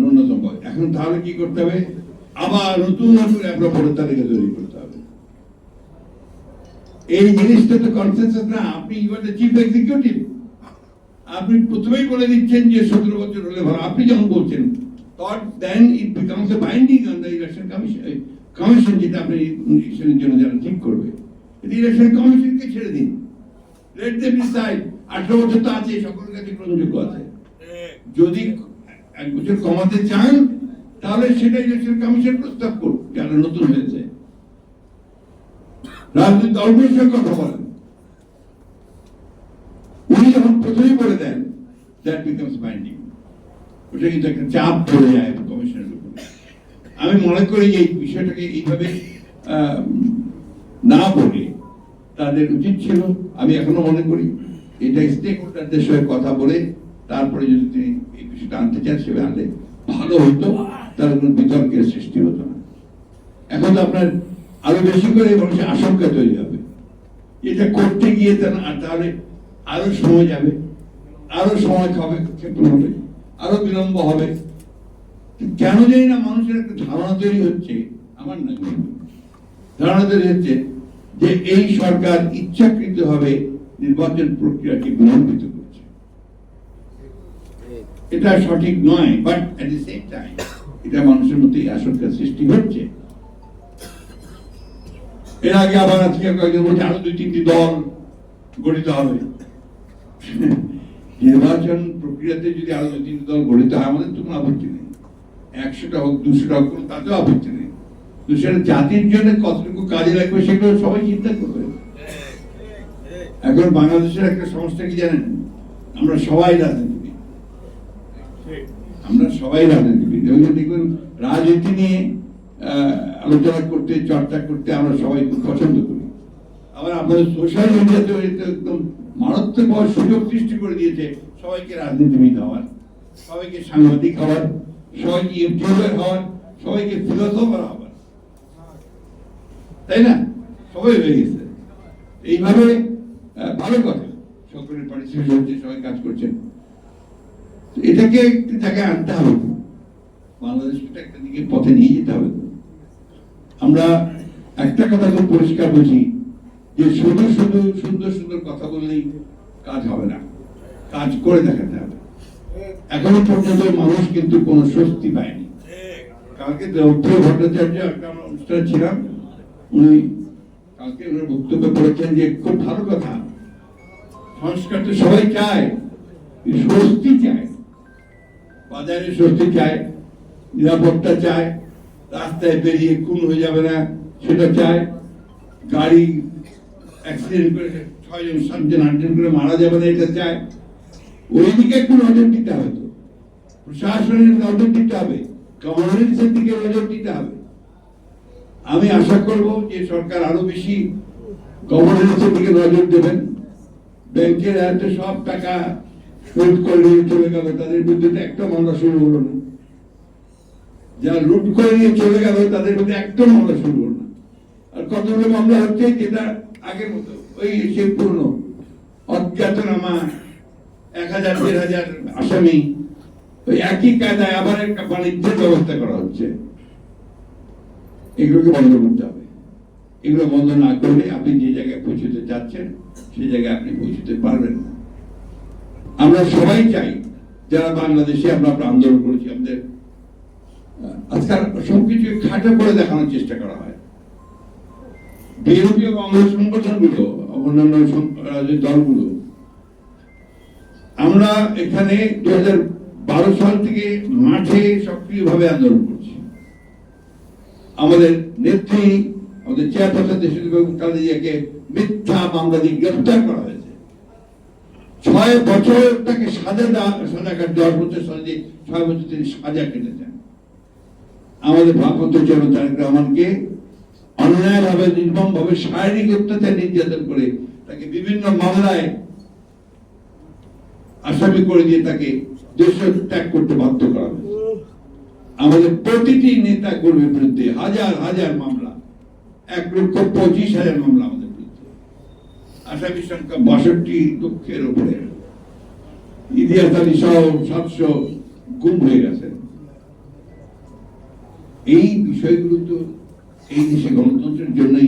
ন্যূনতম। এখন তাহলে কি করতে হবে? আবার নতুন ভোটার তালিকা তৈরি করতে হবে। এই জিনিসটা তো না। আপনি দ্য চিফ এক্সিকিউটিভ আপনি প্রথমেই বলে দিচ্ছেন যে সতেরো বছর হলে ভালো। আপনি যখন বলছেন thought then it becomes a binding on the election commission commission যেটা আপনি ইলেকশনের জন্য যারা ঠিক করবে। ইলেকশন কমিশনকে ছেড়ে দিন। লেট দেম ডিসাইড বছর তো আছে সকলের কাছে আছে? যদি এক বছর কমাতে চান, তাহলে ইলেকশন কমিশন প্রস্তাব করুক নতুন হয়েছে? রাজনৈতিক সঙ্গে কথা বলেন। উনি যখন প্রথমেই বলে দেন দ্যাট বিকামস বাইন্ডিং ওটা কিন্তু একটা চাপ পড়ে যায় কমিশনের উপরে। আমি মনে করি এই বিষয়টাকে এইভাবে না বলে তাদের উচিত ছিল। আমি এখনও মনে করি এটা স্টেক হোল্ডারদের সঙ্গে কথা বলে, তারপরে যদি তিনি এই বিষয়টা আনতে চান, সেভাবে আনলে ভালো হতো তার কোনো বিতর্কের সৃষ্টি হতো না। এখন তো আপনার আরও বেশি করে মানুষের আশঙ্কা তৈরি হবে। এটা করতে গিয়ে তাহলে আরও সময় যাবে, আরও সময় খাবে ক্ষেপণ হবে আরও বিলম্ব হবে। কেন জানি না মানুষের একটা ধারণা তৈরি হচ্ছে, আমার না ধারণা তৈরি হচ্ছে যে এই সরকার ইচ্ছাকৃত ভাবে নির্বাচন প্রক্রিয়াকে বিলম্বিত করছে? এটা সঠিক নয় but at the same time এটা মানুষের মধ্যে এই আশঙ্কার সৃষ্টি হচ্ছে। এর আগে আবার আজকে কয়েকজন বলছে, আরও দুই, তিনটি দল গঠিত হবে। নির্বাচন প্রক্রিয়াতে যদি আরও দুই, তিনটি দল গঠিত হয়, আমাদের তো কোনো আপত্তি নেই। একশোটা হোক, দুশোটা হোক তাতেও আপত্তি নেই। তো সেটা জাতির জন্য কতটুকু কাজে লাগবে, সেগুলো সবাই চিন্তা করবে। এখন বাংলাদেশের একটা সমস্যা কি জানেন? আমরা সবাই রাজনীতিবিদ। আমরা সবাই রাজনীতিবিদ। ওই দেখবেন রাজনীতি নিয়ে আলোচনা করতে, চর্চা করতে আমরা সবাই খুব পছন্দ করি। আবার আমাদের সোশ্যাল মিডিয়াতে একদম মারাত্মক সুযোগ সৃষ্টি করে দিয়েছে। সবাইকে রাজনীতিবিদ হওয়ার, সবাইকে সাংবাদিক হওয়ার, সবাইকে ইউটিউবার হওয়ার, সবাইকে ফিলোসফার হওয়ার। তাই না? সবাই হয়ে গেছে। এইভাবে ভালো কথা। সকলের পার্টিসিপেশন হচ্ছে, সবাই কাজ করছেন। এটাকে একটি জায়গায় আনতে হবে। বাংলাদেশকে একটা দিকে পথে নিয়ে যেতে হবে। আমরা একটা কথা খুব পরিষ্কার বুঝি যে শুধু শুধু সুন্দর সুন্দর কথা বললেই কাজ হবে না। কাজ করে দেখাতে হবে। এখনও পর্যন্ত মানুষ কিন্তু কোনো স্বস্তি পায়নি। কালকে দ্রৌপদী ভট্টাচার্য একটা অনুষ্ঠানে ছিলাম। উনি কালকে ওনার বক্তব্য করেছেন যে খুব ভালো কথা। সংস্কার তো সবাই চায় স্বস্তি চায়। বাজারে স্বস্তি চায়, নিরাপত্তা চায়, রাস্তায় বেরিয়ে খুন হয়ে যাবে না, সেটা চায়। গাড়ি অ্যাক্সিডেন্ট করে ছয়জন, সাতজন, আটজন করে মারা যাবে না, এটা চায়। ওই দিকে একটু নজর দিতে হবে তো। প্রশাসনের নজর দিতে হবে গভর্নেন্সের দিকে নজর দিতে হবে। আমি আশা করব যে সরকার আরও বেশি গভর্নেন্সের দিকে নজর দেবেন। ব্যাংকের এত সব টাকা লুট করে নিয়ে চলে গেল। তাদের বিরুদ্ধে একটা মামলা শুরু হলো না। যারা লুট করে নিয়ে চলে গেল, তাদের বিরুদ্ধে একটা মামলা শুরু হলো না। আর কতগুলো মামলা হচ্ছে, যেটা আগের মতো, ওই সে পুরনো। অজ্ঞাতনামা, এক হাজার, দেড় হাজার আসামি। ওই একই কায়দায় আবার একটা বাণিজ্যের ব্যবস্থা করা হচ্ছে। এগুলোকে বন্ধ করতে হবে। এগুলো বন্ধ না করলে আপনি যে জায়গায় পৌঁছতে যাচ্ছেন, সেই জায়গায় আপনি পৌঁছতে পারবেন না। আমরা সবাই চাই যারা বাংলাদেশে আমরা আন্দোলন করেছি, আমাদের আজকাল সবকিছু খাটো করে দেখানোর চেষ্টা করা হয়। এবং অঙ্গ সংগঠনগুলো, অন্যান্য দলগুলো, আমরা এখানে দু বারো সাল থেকে মাঠে সক্রিয়ভাবে আন্দোলন করছি। আমাদের নেত্রী আমাদের চেয়ারপারসন দেশিক খালেদিয়াকে মিথ্যা মামলা দিয়ে গ্রেফতার করা হয়েছে। ছয় বছর তাকে সাজা দেওয়া কাট দশ বছর দিয়ে ছয় বছর তিনি সাজা কেটেছেন আমাদের ভারপ্রাপ্ত চেয়ারম্যান তারেক রহমানকে অন্যায়ভাবে, নির্মমভাবে শারীরিক অত্যাচার নির্যাতন করে তাকে বিভিন্ন মামলায় আসামি করে দিয়ে তাকে দেশ ত্যাগ করতে বাধ্য করা হয়েছে। আমাদের প্রতিটি নেতা কর্মীর বিরুদ্ধে হাজার হাজার মামলা এক লক্ষ পঁচিশ হাজার মামলা আমাদের বিরুদ্ধে। আসামি সংখ্যা বাষট্টি লক্ষের উপরে। ইতিহাস আলী সহ সাতশো গুম হয়ে গেছেন। এই বিষয়গুলো তো এই দেশে গণতন্ত্রের জন্যই